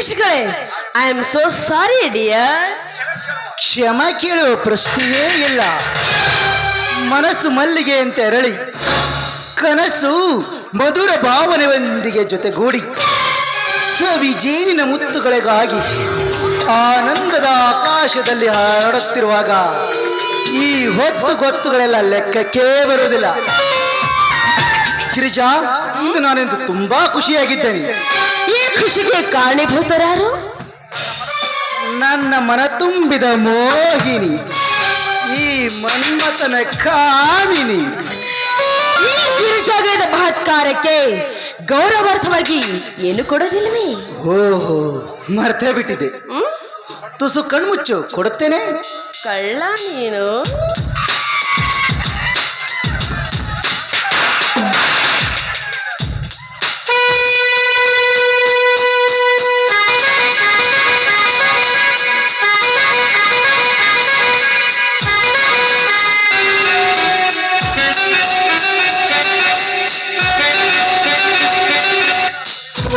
ಖುಷಿಗಳೇ I am so sorry dear ಕ್ಷಮ ಕೇಳುವ ಪ್ರಶ್ನೆಯೇ ಇಲ್ಲ. ಮನಸ್ಸು ಮಲ್ಲಿಗೆ ಅಂತ ಎರಳಿ. ಕನಸು ಮಧುರ ಭಾವನೆಯೊಂದಿಗೆ ಜೊತೆಗೂಡಿ. ಸವಿ ಜೇನಿನ ಮುತ್ತುಗಳಿಗಾಗಿ ಆನಂದದ ಆಕಾಶದಲ್ಲಿ ಹರಡುತ್ತಿರುವಾಗ ಈ ಹೊತ್ತು ಗೊತ್ತುಗಳೆಲ್ಲ ಲೆಕ್ಕಕ್ಕೇ ಬರುವುದಿಲ್ಲ. ಗಿರಿಜಾ, ಇಂದು ನಾನಿಂದು ತುಂಬಾ ಖುಷಿಯಾಗಿದ್ದೇನೆ. ಖುಷಿಗೆ ಕಾರಣೀಭೂತರಾರು? ನನ್ನ ಮನ ತುಂಬಿದ ಮೋಹಿನಿ ಈ ಮನ್ಮಥನ ಕಾಮಿನಿ. ಈ ಗಿರಿಜಾಗದ ಮಹತ್ಕಾರಕ್ಕೆ ಗೌರವಾರ್ಥವಾಗಿ ಏನು ಕೊಡೋದಿಲ್ವೇ? ಓಹೋ ಮರ್ತೇ ಬಿಟ್ಟಿದೆ? ತುಸು ಕಣ್ಮುಚ್ಚು ಕೊಡುತ್ತೇನೆ. ಕಳ್ಳ ನೀನು.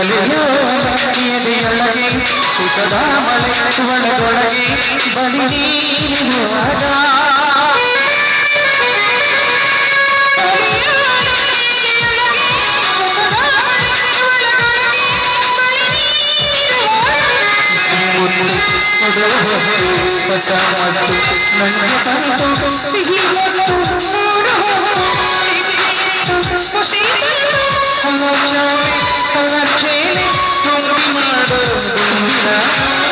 ಅಲೆಯೊಳಗೆ ಸುಖದ ಮಳೆ ಒಳಗೊಳಗೆ ಬಲಿ ನೀಡುವಾಗ ಹೊಸ ಮತ್ತು ನನಗೆ ತಂತು ಸಿಹಿ ಮತ್ತು ಹಲಚಾವೆ ಹಲಚೇನೆ ತುಂಬಿ ಮಾಡೋ ಗುಂಡಿನ ಹೇಳು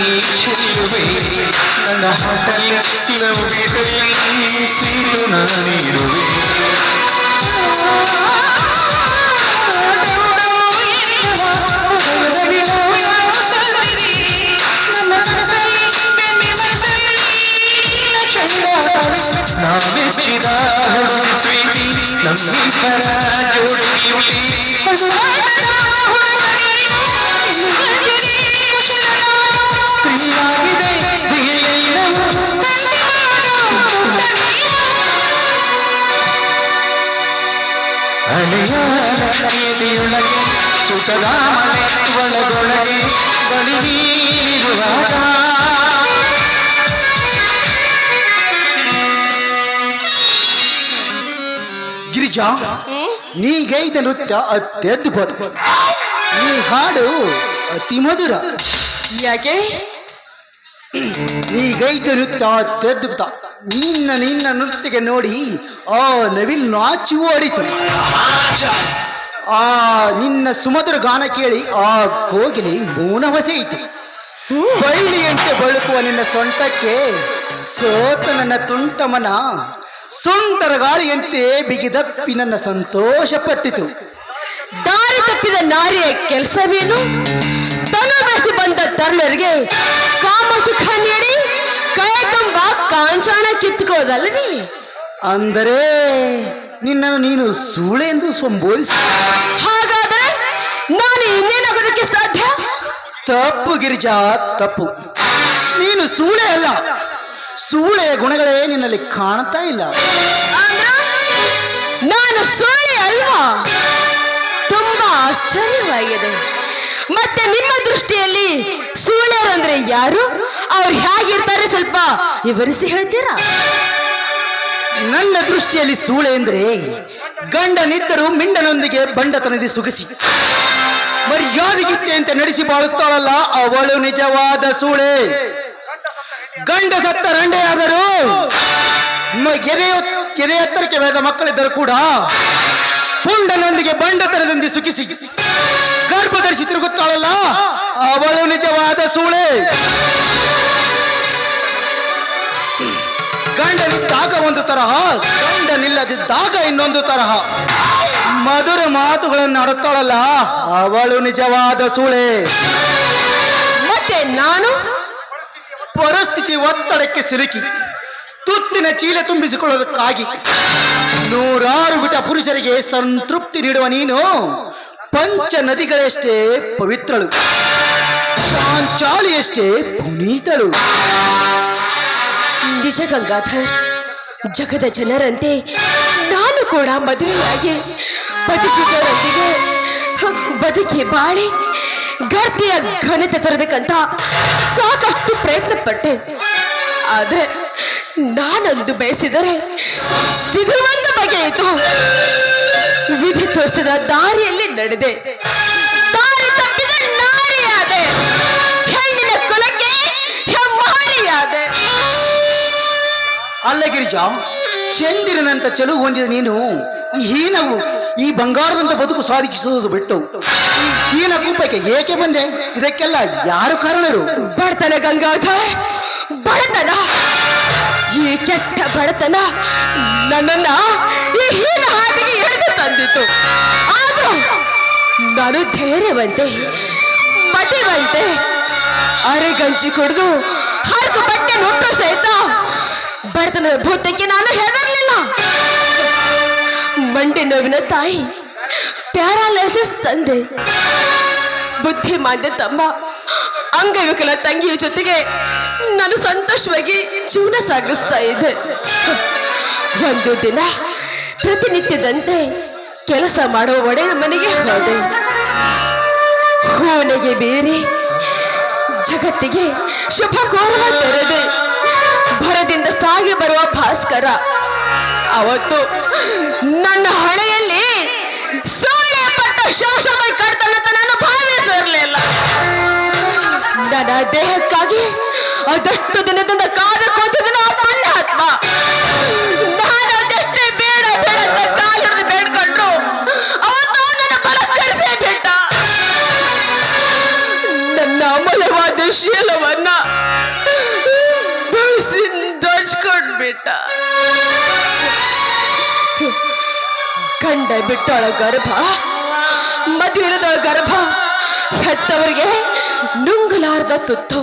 ಪ್ರೀತಿ ಚೆಲ್ಲುವೆ ನನ್ನ ಹಠಯ ಲವ್ಯದಲ್ಲಿ ಸೀಟು ನಾನಿರುವೆ ನಾವೆಚ್ಚಿದ ಹುಡುಗಿ ಸ್ವೀಟಿ ನಮ್ಮಿಬ್ಬರ ಜೋಡಿ ಅಲೆಯ ನದಿಯೊಳಗೆ ಸುಖದ ಮನೆ ಒಳಗೊಳಗೆ ಬಳಿ ನೀರುವಾಗ ಗಿರಿಜಾ ನೀ ನೀಗೈದ ನೃತ್ಯ ಅತ್ಯದ್ಭುತ ಈ ಹಾಡು ಅತಿ ಮಧುರ. ಯಾಕೆ? ನೀಗೈದ ನೃತ್ಯ ಅತ್ಯದ್ಭುತ ನಿನ್ನ ನಿನ್ನ ನೃತ್ಯಕ್ಕೆ ನೋಡಿ ಆ ನವಿಲ್ ನಾಚಿ ಓಡಿತು ಆ ನಿನ್ನ ಸುಮಧುರ ಗಾನ ಕೇಳಿ ಆ ಕೋಗಿಲೆ ಮೌನ ಹೊಸೆಯಿತು. ಬಳ್ಳಿಯಂತೆ ಬಳುಕುವ ನಿನ್ನ ಸೊಂಟಕ್ಕೆ ಸೋತ ನನ್ನ ತುಂಟಮನ, ಸುಂದರ ಗಾಳಿಯಂತೆ ಬಿಗಿದಪ್ಪಿ ನನ್ನ ಸಂತೋಷ ಪಟ್ಟಿತು. ದಾರಿ ತಪ್ಪಿದ ನಾರಿಯ ಕೆಲಸವೇನು? ತನು ತರುಣರಿಗೆ ಕಾಮ ಸುಖ ನೀಡಿ ಕೈ ತುಂಬ ಕಾಂಚಾಣ ಕಿತ್ಕೋದಲ್ರಿ ಅಂದರೆ ನಿನ್ನನ್ನು ನೀನು ಸೂಳೆಂದು ಸಂಬೋಧಿಸ. ಹಾಗಾದ್ರೆ ನಾನು ಇನ್ನೇನಾಗೋದಕ್ಕೆ ಸಾಧ್ಯ? ತಪ್ಪು ಗಿರಿಜಾ ತಪ್ಪು. ನೀನು ಸೂಳೆ ಅಲ್ಲ. ಸೂಳೆ ಗುಣಗಳೇ ನಿನ್ನಲ್ಲಿ ಕಾಣ್ತಾ ಇಲ್ಲ. ನಾನು ಸೂಳೆ ಅಲ್ವಾ? ತುಂಬಾ ಆಶ್ಚರ್ಯವಾಗಿದೆ. ಮತ್ತೆ ನಿಮ್ಮ ದೃಷ್ಟಿಯಲ್ಲಿ ಸೂಳ್ಯರು ಅಂದ್ರೆ ಯಾರು? ಅವ್ರು ಹೇಗಿರ್ತಾರೆ ಸ್ವಲ್ಪ ವಿವರಿಸಿ ಹೇಳ್ತೀರಾ? ನನ್ನ ದೃಷ್ಟಿಯಲ್ಲಿ ಸೂಳೆ ಅಂದ್ರೆ ಗಂಡನಿದ್ದರು ಮಿಂಡನೊಂದಿಗೆ ಬಂಡತನದಿ ಸುಗಿಸಿ. ಮರ್ಯಾದೆಗಿತ್ತೆ ಅಂತ ನಡೆಸಿ ಬಾಳುತ್ತಾಳಲ್ಲ, ಅವಳು ನಿಜವಾದ ಸೂಳೆ. ಗಂಡ ಸತ್ತ ರಂಡೆಯಾದರೂ ಮ- ಎದೆ ಎತ್ತರಕ್ಕೆ ಬೆಳೆದ ಮಕ್ಕಳಿದ್ದರು ಕೂಡ ಪುಂಡನೊಂದಿಗೆ ಬಂಡತನದಿಂದ ಸುಖಿಸಿ ಗರ್ಭ ಧರಿಸಿ ತಿರುಗುತ್ತಾಳಲ್ಲ? ಅವಳು ನಿಜವಾದ ಸೂಳೆ. ಗಂಡನಿದ್ದಾಗ ಒಂದು ತರಹ ಗಂಡನಿಲ್ಲದಿದ್ದಾಗ ಇನ್ನೊಂದು ತರಹ. ಮಧುರ ಮಾತುಗಳನ್ನು ಆಡುತ್ತಾಳಲ್ಲ ಅವಳು ನಿಜವಾದ ಸೂಳೆ. ಮತ್ತೆ ನಾನು? ಪರಿಸ್ಥಿತಿ ಒತ್ತಡಕ್ಕೆ ಸಿಲುಕಿ ತುತ್ತಿನ ಚೀಲ ತುಂಬಿಸಿಕೊಳ್ಳೋದಕ್ಕಾಗಿ ನೂರಾರು ಬಿಟ ಪುರುಷರಿಗೆ ಸಂತೃಪ್ತಿ ನೀಡುವ ನೀನು ಪಂಚ ನದಿಗಳಷ್ಟೇ ಪವಿತ್ರಳು. ಚಾಂಚಾಲಿಯಷ್ಟೇ ಪುನೀತಳು. ನಿಜ ಗಂಗಾಧರ್ ಜಗದ ಜನರಂತೆ ನಾನು ಕೂಡ ಮದುವೆಯಾಗಿ ಬದುಕಿದರೊಂದಿಗೆ ಹ, ಬದುಕಿ ಬಾಳಿ ಗರ್ಭೆಯ ಘನತೆ ತರಬೇಕಂತ ಸಾಕಷ್ಟು ಪ್ರಯತ್ನ ಪಟ್ಟೆ ಆದ್ರೆ ನಾನೊಂದು ಬಯಸಿದರೆ ಇದು ಒಂದು ಬಗೆಯಿತು. ವಿಧಿ ತೋರಿಸಿದ ದಾರಿಯಲ್ಲಿ ನಡೆದೆ. ದಾರಿ ತಪ್ಪಿದ ನಾರಿಯಾದೆ. ಹೆಣ್ಣಿನ ಕುಲಕ್ಕೆ ಹೆಮ್ಮಾರಿಯಾದೆ. ಅಲ್ಲ ಗಿರಿಜಾ ಚಂದಿರನಂತ ಚೆಲುವು ಹೊಂದಿದ ನೀನು ಈ ಹೀನವು ಈ ಬಂಗಾರದಂತ ಬದುಕು ಸಾಧಿಸುವುದು ಬಿಟ್ಟು ಈ ಹೀನ ಕೂಪಕ್ಕೆ ಏಕೆ ಬಂದೆ? ಇದಕ್ಕೆಲ್ಲ ಯಾರು ಕಾರಣರು? ಬಡತನ ಗಂಗಾಧರ್ ಬಡತನ. ಈ ಕೆಟ್ಟ ಬಡತನ ನನ್ನನ್ನ ಈ ಹೀನ ಹಾದಿಗೆ ಎಳೆದು ತಂದಿತು ಆದ್ರೂ ನಾನು ಧೈರ್ಯವಂತೆ ಅರೆ ಅರೆಗಂಜಿ ಕುಡಿದು ಹಾಕು ಬಟ್ಟೆ ನುಟ್ಟು ಸಹಿತ ಬಡತನದ ಭೂತಕ್ಕೆ ನಾನು ಹೆದರಲಿಲ್ಲ. ಮಂಡಿ ನೋವಿನ ತಾಯಿ, ಪ್ಯಾರಾಲೈಸಿಸ್ ತಂದೆ, ಬುದ್ಧಿಮಾಂದ್ಯ ತಮ್ಮ, ಅಂಗವಿಕಲ ತಂಗಿಯ ಜೊತೆಗೆ ನಾನು ಸಂತೋಷವಾಗಿ ಜೀವನ ಸಾಗಿಸ್ತಾ ಇದ್ದೆ. ಒಂದು ದಿನ ಪ್ರತಿನಿತ್ಯದಂತೆ ಕೆಲಸ ಮಾಡುವ ಒಡೆಯ ಮನೆಗೆ ಹೋದೆ. ಹೂನೆಗೆ ಬೇರೆ ಜಗತ್ತಿಗೆ ಶುಭ ಕೋರುವ ತೆರೆದೆ. ಭರದಿಂದ ಸಾಗಿ ಬರುವ ಭಾಸ್ಕರ. ಅವತ್ತು ನನ್ನ ಹಣೆಯಲ್ಲಿ ಸೂರ್ಯ ಪಟ್ಟ ಶಾಶ್ವತ ನಾನು ಭಾವಿಸಿರಲಿಲ್ಲ ನನ್ನ ದೇಹಕ್ಕಾಗಿ ಅದಷ್ಟು ದಿನದಿಂದ ಕಾದ ಕೂತಿದ್ದನ ಶೀಲವನ್ನ ದಚ್ಕೊಂಡ್ಬಿಟ್ಟ ಗಂಡ ಬಿಟ್ಟಳ ಗರ್ಭ ಮದುವೆದ ಗರ್ಭ, ಹೆತ್ತವರಿಗೆ ನುಂಗಲಾರ್ದ ತುತ್ತು.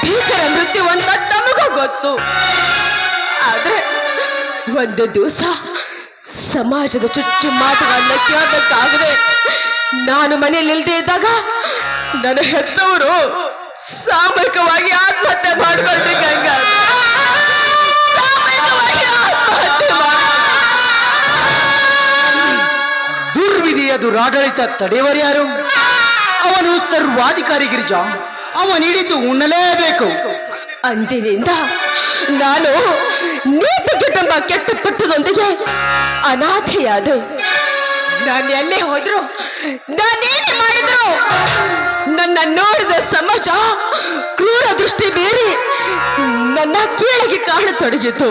ಭೀಕರ ಮೃತ್ಯು ಅಂತ ತಮಗೂ ಗೊತ್ತು. ಆದ್ರೆ ಒಂದು ದಿವಸ ಸಮಾಜದ ಚುಚ್ಚು ಮಾತುಗಳನ್ನ ಕೇಳಬೇಕಾಗದೆ ನಾನು ಮನೆಯಲ್ಲಿ ಇಲ್ದೇ ಇದ್ದಾಗ ನನ್ನ ಹೆತ್ತವರು ಸಾಮೂಹಿಕವಾಗಿ ಆತ್ಮಹತ್ಯೆ ಮಾಡ್ಕೊಂಡ್ರಿ ಗಂಗಾ ಸಾಮೂಹಿಕವಾಗಿ ತಡೆಯವರು ಯಾರು? ತಡೆಯವರ್ಯಾರು ಅವನು ಸರ್ವಾಧಿಕಾರಿ ಗಿರಿಜಾ. ನೀಡಿದ್ದು ಉಣ್ಣಲೇಬೇಕು. ಅಂದಿನಿಂದ ನಾನು ನೀತಿ ಕುಟುಂಬ ಕೆಟ್ಟ ಪಟ್ಟದೊಂದಿಗೆ ಅನಾಥೆಯಾದೆ. ನಾನು ಎಲ್ಲೇ ಹೋದ್ರು ನಾನೇನೇ ಮಾಡಿದ್ರು. ನನ್ನ ನೋಡಿದ ಸಮಾಜ ಕ್ರೂರ ದೃಷ್ಟಿ ಬೀರಿ ನನ್ನ ಕೀಳಿಗೆ ಕಾಣತೊಡಗಿತು.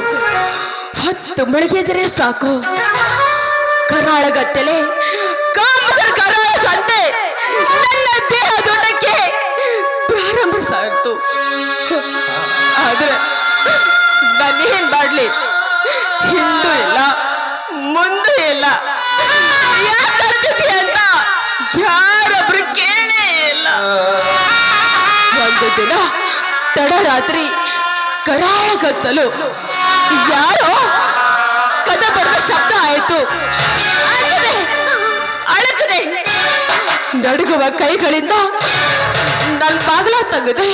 ಹತ್ತು ಮುಳುಗಿದರೆ ಸಾಕು. ಕರಾಳಗತ್ತಲೆ ಕಾಮಕರ ಕರಾಳ ಸಂತೆ, ನನ್ನ ದೇಹ ದೊಡ್ಡಕ್ಕೆ ಪ್ರಾರಂಭಿಸಾಯಿತು ಆದ್ರೆ ನಾನೇನ್ ಮಾಡ್ಲಿ? ಹಿಂದೂ ಇಲ್ಲ, ಮುಂದೆ ಇಲ್ಲ. ಯಾಕೆ ಅಂತ? ಯಾರೊಬ್ರು ದಿನ ತಡರಾತ್ರಿ ಕರಾಯಗತ್ತಲು ಯಾರೋ ಕದ ಬರೆದ ಶಬ್ದ ಆಯಿತು. ಅಳಕದೆ ನಡುಗುವ ಕೈಗಳಿಂದ ನನ್ನ ಬಾಗಲ ತಗದೆ.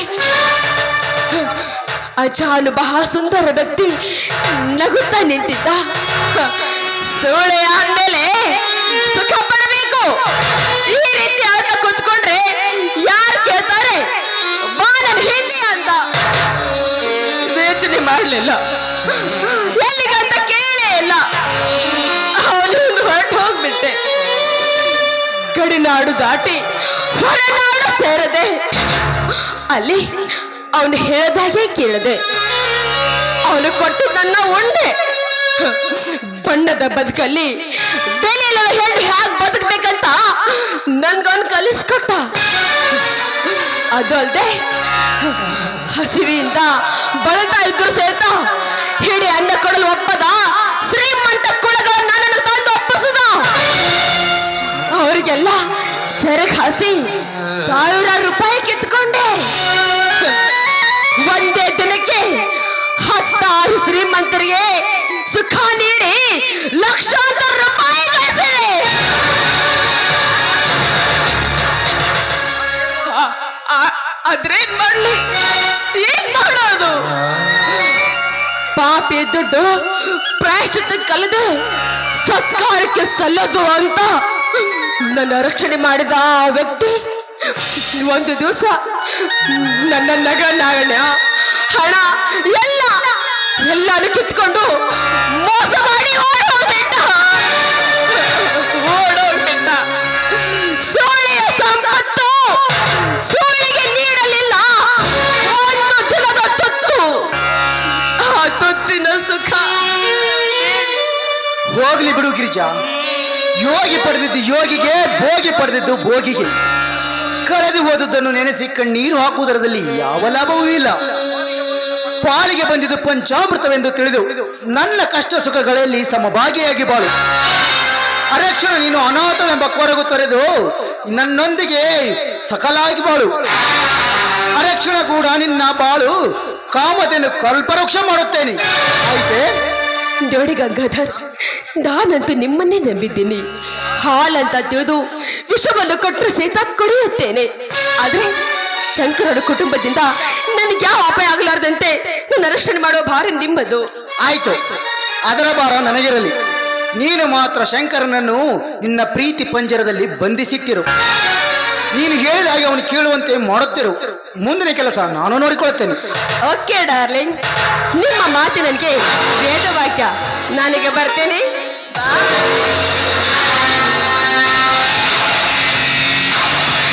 ಅಜಾನು ಬಹಳ ಸುಂದರ ವ್ಯಕ್ತಿ ನಗುತ್ತಾ ನಿಂತಿದ್ದ. ಸೋಳೆ ಆದ್ಮೇಲೆ ಸುಖ ಪಡಬೇಕು. ಮಾಡಲಿಲ್ಲ ಎಲ್ಲಿಗಂತ ಕೇಳೇ ಇಲ್ಲ. ಅವನು ಹೊರಟು ಹೋಗ್ಬಿಟ್ಟೆ. ಗಡಿನಾಡು ದಾಟಿ ಹೊರನಾಡು ಸೇರದೆ ಅಲ್ಲಿ ಅವನು ಹೇಳದಾಗೆ ಕೇಳದೆ. ಅವನು ಕೊಟ್ಟಿದ್ದನ್ನ ಉಂಡೆ. ಬಣ್ಣದ ಬದುಕಲ್ಲಿ ಬೆಲೆಯಿಲ್ಲದ ಹೇಳಿ ಹೇಗೆ ಬದುಕ್ಬೇಕಂತ ನನ್ಗೊಂದು ಕಲಿಸ್ಕೊಟ್ಟ. ಅದು ಹಸಿವಿಯಿಂದ ಬಳತಾ ಇದ್ರು ಸಹಿತ ಹಿಡಿ ಅನ್ನ ಕೊಡಲು ಒಪ್ಪದ? ಶ್ರೀಮಂತ ಕುಳಗಳ ನನ್ನನ್ನು ತಂದು ಒಪ್ಪಿಸದ? ಅವರಿಗೆಲ್ಲ ಸೆರಗ್ ಹಸಿ ಸಾವಿರ ರೂಪಾಯಿ ಕಿತ್ಕೊಂಡೆ. ಒಂದೇ ದಿನಕ್ಕೆ ಹತ್ತಾರು ಶ್ರೀಮಂತರಿಗೆ ಸುಖ ನೀಡಿ ಲಕ್ಷಾಂತರ ರೂಪಾಯಿ ಗಳಿಸಿದೆ ಆ- ಆ- ಅದ್ರೇನ್ ಮಾಡ್ಲಿ ಮಾಡೋದು ಪಾಪಿ ದುಡ್ಡು ಪ್ರಾಯಶ್ಚಿತ್ತ ಕಳೆದು ಸತ್ಕಾರಕ್ಕೆ ಸಲ್ಲದು ಅಂತ ನನ್ನ ರಕ್ಷಣೆ ಮಾಡಿದ ಆ ವ್ಯಕ್ತಿ ಒಂದು ದಿವಸ ನನ್ನ ನಗರ ನಾರಾಯಣ ಹಣ, ಎಲ್ಲ, ಎಲ್ಲಾನು ಕಿತ್ಕೊಂಡು ಮೋಸ ಮಾಡಿ ಓಡೋಗ್ಬಿಟ್ಟ ಓಡೋಗ್ಬಿಟ್ಟ ಸೋಳೆಯ ಸಂಪತ್ತು ಸುಖ. ಹೋಗ್ಲಿ ಬಿಡು ಗಿರಿಜಾ. ಯೋಗಿ ಪಡೆದಿದ್ದು ಯೋಗಿಗೆ, ಭೋಗಿ ಪಡೆದಿದ್ದು ಭೋಗಿಗೆ. ಕಳೆದು ಹೋದದ್ದನ್ನು ನೆನೆಸಿ ಕಣ್ಣೀರು ಹಾಕುವುದರಲ್ಲಿ ಯಾವ ಲಾಭವೂ ಇಲ್ಲ. ಪಾಲಿಗೆ ಬಂದಿದ್ದು ಪಂಚಾಮೃತವೆಂದು ತಿಳಿದು ನನ್ನ ಕಷ್ಟ ಸುಖಗಳಲ್ಲಿ ಸಮಭಾಗಿಯಾಗಿ ಬಾಳು. ಅರಕ್ಷಣ ನೀನು ಅನಾಥವೆಂಬ ಕೊರಗು ತೊರೆದು ನನ್ನೊಂದಿಗೆ ಸಕಲಾಗಿ ಬಾಳು. ಅರಕ್ಷಣ ಕೂಡ ನಿನ್ನ ಬಾಳು. ಕಾಮತೆಯನ್ನು ಕಲ್ಪವೃಕ್ಷ ಮಾಡುತ್ತೇನೆ. ಆಯ್ತೇ? ನೋಡಿ ಗಂಗಾಧರ್ ನಾನಂತೂ ನಿಮ್ಮನ್ನೇ ನಂಬಿದ್ದೀನಿ. ಹಾಲಂತ ತಿಳಿದು ವಿಷವನ್ನು ಕೊಟ್ಟರು ಸಹಿತ ಕುಡಿಯುತ್ತೇನೆ. ಆದ್ರೆ ಶಂಕರನ ಕುಟುಂಬದಿಂದ ನನಗೆ ಯಾವ ಅಪಾಯ ಆಗಲಾರದಂತೆ ನನ್ನ ರಕ್ಷಣೆ ಮಾಡುವ ಭಾರ ನಿಮ್ಮದು. ಆಯ್ತು. ಅದರ ಭಾರ ನನಗಿರಲಿ. ನೀನು ಮಾತ್ರ ಶಂಕರನನ್ನು ನಿನ್ನ ಪ್ರೀತಿ ಪಂಜರದಲ್ಲಿ ಬಂಧಿಸಿಟ್ಟಿರು. ನೀನು ಹೇಳಿದ ಹಾಗೆ ಅವನು ಕೇಳುವಂತೆ ಮಾಡುತ್ತಿರು. ಮುಂದಿನ ಕೆಲಸ ನಾನು ನೋಡಿಕೊಳ್ಳುತ್ತೇನೆ. Okay, darling. ನಿಮ್ಮ ಮಾತು ನನಗೆ ವೇದವಾಕ್ಯ. ನನಗೆ ಬರ್ತೇನೆ.